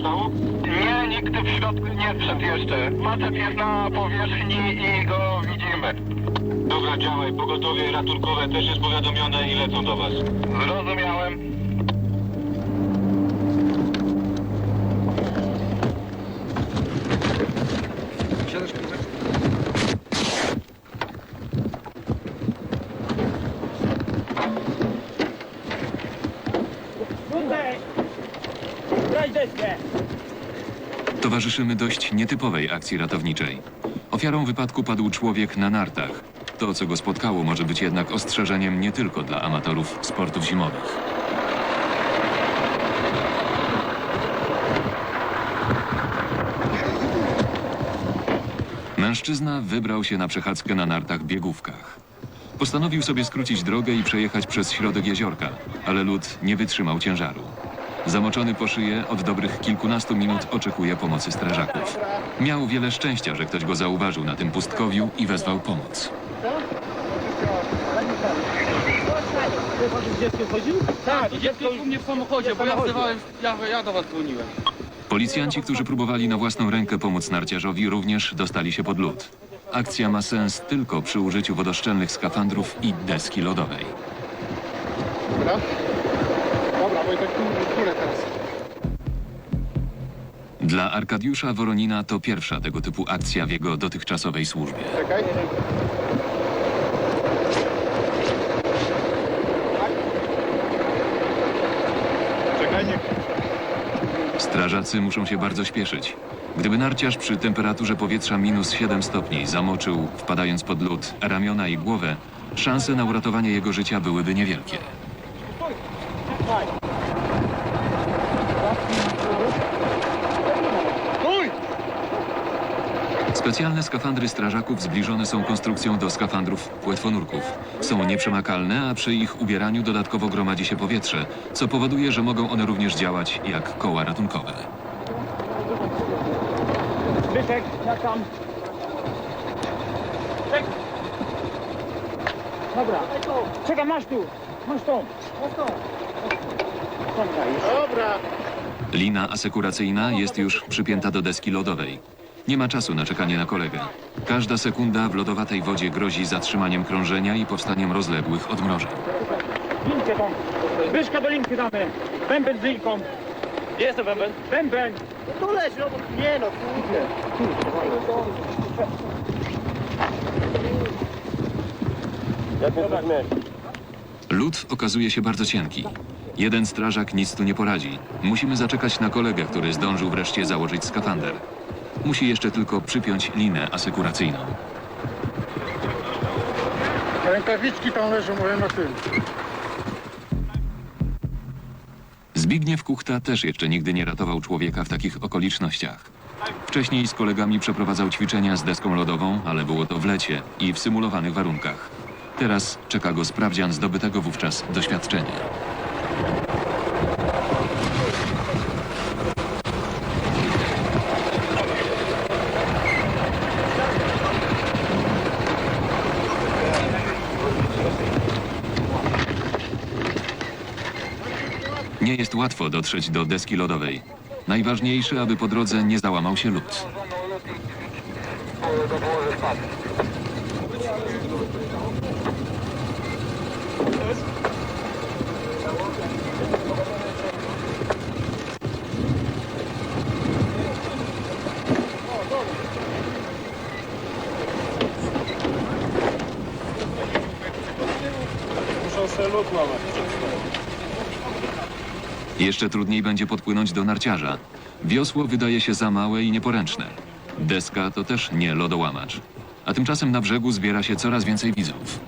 stało? Nie, nikt w środku nie wszedł jeszcze. Facet jest na powierzchni i go widzimy. Dobra, działaj. Pogotowie ratunkowe też jest powiadomione i lecą do was. Zrozumiałem. Towarzyszymy dość nietypowej akcji ratowniczej. Ofiarą wypadku padł człowiek na nartach. To, co go spotkało, może być jednak ostrzeżeniem nie tylko dla amatorów sportów zimowych. Mężczyzna wybrał się na przechadzkę na nartach biegówkach. Postanowił sobie skrócić drogę i przejechać przez środek jeziorka, ale lód nie wytrzymał ciężaru. Zamoczony po szyję od dobrych kilkunastu minut oczekuje pomocy strażaków. Miał wiele szczęścia, że ktoś go zauważył na tym pustkowiu i wezwał pomoc. Tak, dziecko u mnie w samochodzie, bo ja wzywałem, ja, ja do was dzwoniłem. Policjanci, którzy próbowali na własną rękę pomóc narciarzowi, również dostali się pod lód. Akcja ma sens tylko przy użyciu wodoszczelnych skafandrów i deski lodowej. Dobra. Wojtek, teraz. Dla Arkadiusza Woronina to pierwsza tego typu akcja w jego dotychczasowej służbie. Czekaj. Czekaj, nie. Strażacy muszą się bardzo śpieszyć. Gdyby narciarz przy temperaturze powietrza minus 7 stopni zamoczył, wpadając pod lód, ramiona i głowę, szanse na uratowanie jego życia byłyby niewielkie. Specjalne skafandry strażaków zbliżone są konstrukcją do skafandrów płetwonurków. Są nieprzemakalne, a przy ich ubieraniu dodatkowo gromadzi się powietrze, co powoduje, że mogą one również działać jak koła ratunkowe. Zbyszek, jak tam? Czek. Dobra. Czekaj, masz tu. Masz tą. Masz tą. Dobra. Lina asekuracyjna jest już przypięta do deski lodowej. Nie ma czasu na czekanie na kolegę. Każda sekunda w lodowatej wodzie grozi zatrzymaniem krążenia i powstaniem rozległych odmrożeń. Linkę. Zbyszka do linki damy. Bęben z linką. Jestem bęben. Bęben. Tu leć, no nie no, kurde. Jak mnie weźmiesz? Lód okazuje się bardzo cienki. Jeden strażak nic tu nie poradzi. Musimy zaczekać na kolegę, który zdążył wreszcie założyć skafander. Musi jeszcze tylko przypiąć linę asekuracyjną. Rękawiczki tam leżą, mówię na tym. Zbigniew Kuchta też jeszcze nigdy nie ratował człowieka w takich okolicznościach. Wcześniej z kolegami przeprowadzał ćwiczenia z deską lodową, ale było to w lecie i w symulowanych warunkach. Teraz czeka go sprawdzian zdobytego wówczas doświadczenia. Nie jest łatwo dotrzeć do deski lodowej. Najważniejsze, aby po drodze nie załamał się lód. Muszę sobie lód łamać. Jeszcze trudniej będzie podpłynąć do narciarza. Wiosło wydaje się za małe i nieporęczne. Deska to też nie lodołamacz. A tymczasem na brzegu zbiera się coraz więcej widzów.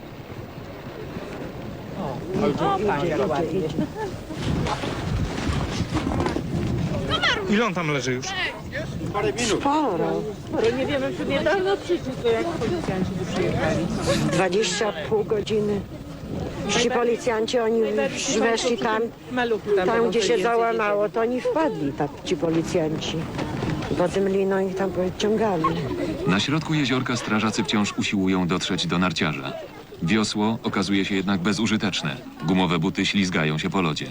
Ile on tam leży już? Parę minut. Sporo. Ale nie wiemy, czy niedawno przyszli, to jak policjanci przyjechali. 20 pół godziny. Ci policjanci, oni weszli tam, tam gdzie się załamało, to oni wpadli, tak, ci policjanci. Potem liną ich tam pociągali. Na środku jeziorka strażacy wciąż usiłują dotrzeć do narciarza. Wiosło okazuje się jednak bezużyteczne. Gumowe buty ślizgają się po lodzie.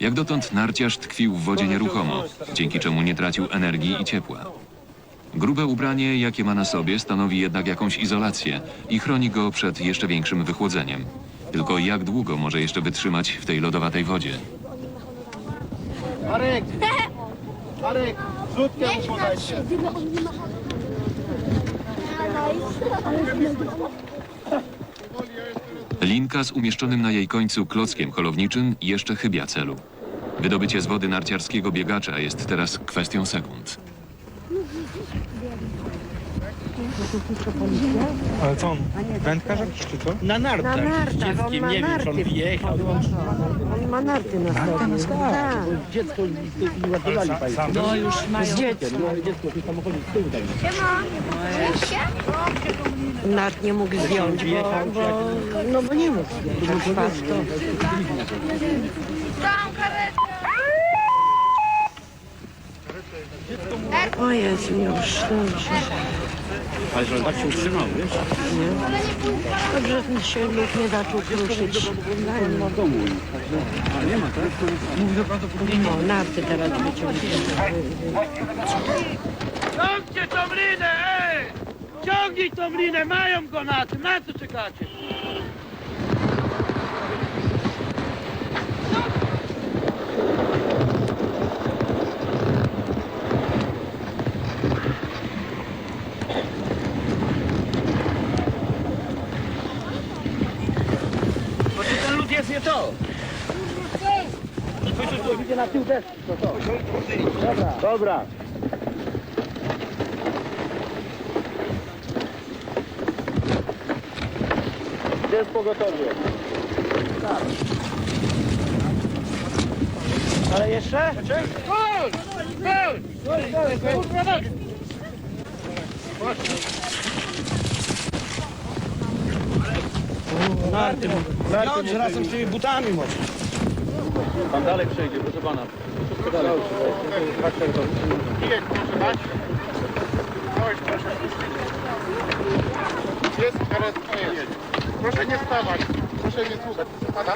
Jak dotąd narciarz tkwił w wodzie nieruchomo, dzięki czemu nie tracił energii i ciepła. Grube ubranie, jakie ma na sobie, stanowi jednak jakąś izolację i chroni go przed jeszcze większym wychłodzeniem. Tylko jak długo może jeszcze wytrzymać w tej lodowatej wodzie? Marek! Marek! Zrzutkę mu podajcie. Linka z umieszczonym na jej końcu klockiem holowniczym jeszcze chybia celu. Wydobycie z wody narciarskiego biegacza jest teraz kwestią sekund. Ale co on? Wędkarz jakiś czy co? Na Na nartach. nartach, on Dzieckiem ma nie wiem, czy on narty. wyjechał. On ma narty na sobie. Tak. Dziecko ładowali Sa- państwo. sam No już mają. Z dzieckiem. No, dziecko w tym samochodzie z tyłu dali. Nart nie mógł zdjąć, bo, bo, no bo nie mógł zdjąć. Tak spadł. O Jezu, już, dobrze. Ale że on tak się utrzymał, wiesz? Dobrze, że się lub nie zaczął kruszyć. Daj mi. A nie ma, tak? No, narty teraz wyciągnie. Ciągcie tą linę, ej! Ciągnij tą linę, mają go na tym, na co czekacie? Jest nie to. Idzie na tył deski, to to. Dobra. Dobra. Gdzie jest pogotowie? Tak. Ale jeszcze? Gol! Gol! Narty mu. Narty mu. razem z tymi butami może. Pan dalej przejdzie, proszę pana. Jest karetka, jest. Proszę nie stawać. Proszę nie słuchać. Pana?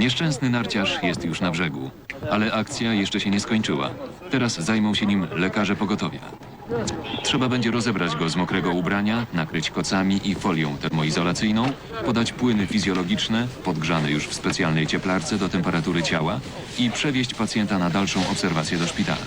Nieszczęsny narciarz jest już na brzegu, ale akcja jeszcze się nie skończyła. Teraz zajmą się nim lekarze pogotowia. Trzeba będzie rozebrać go z mokrego ubrania, nakryć kocami i folią termoizolacyjną, podać płyny fizjologiczne, podgrzane już w specjalnej cieplarce do temperatury ciała i przewieźć pacjenta na dalszą obserwację do szpitala.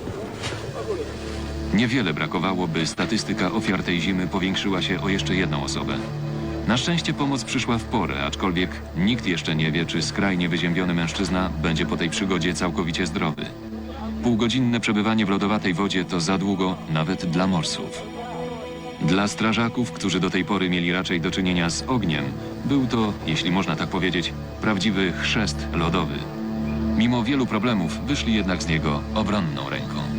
Niewiele brakowało, by statystyka ofiar tej zimy powiększyła się o jeszcze jedną osobę. Na szczęście pomoc przyszła w porę, aczkolwiek nikt jeszcze nie wie, czy skrajnie wyziębiony mężczyzna będzie po tej przygodzie całkowicie zdrowy. Półgodzinne przebywanie w lodowatej wodzie to za długo nawet dla morsów. Dla strażaków, którzy do tej pory mieli raczej do czynienia z ogniem, był to, jeśli można tak powiedzieć, prawdziwy chrzest lodowy. Mimo wielu problemów wyszli jednak z niego obronną ręką.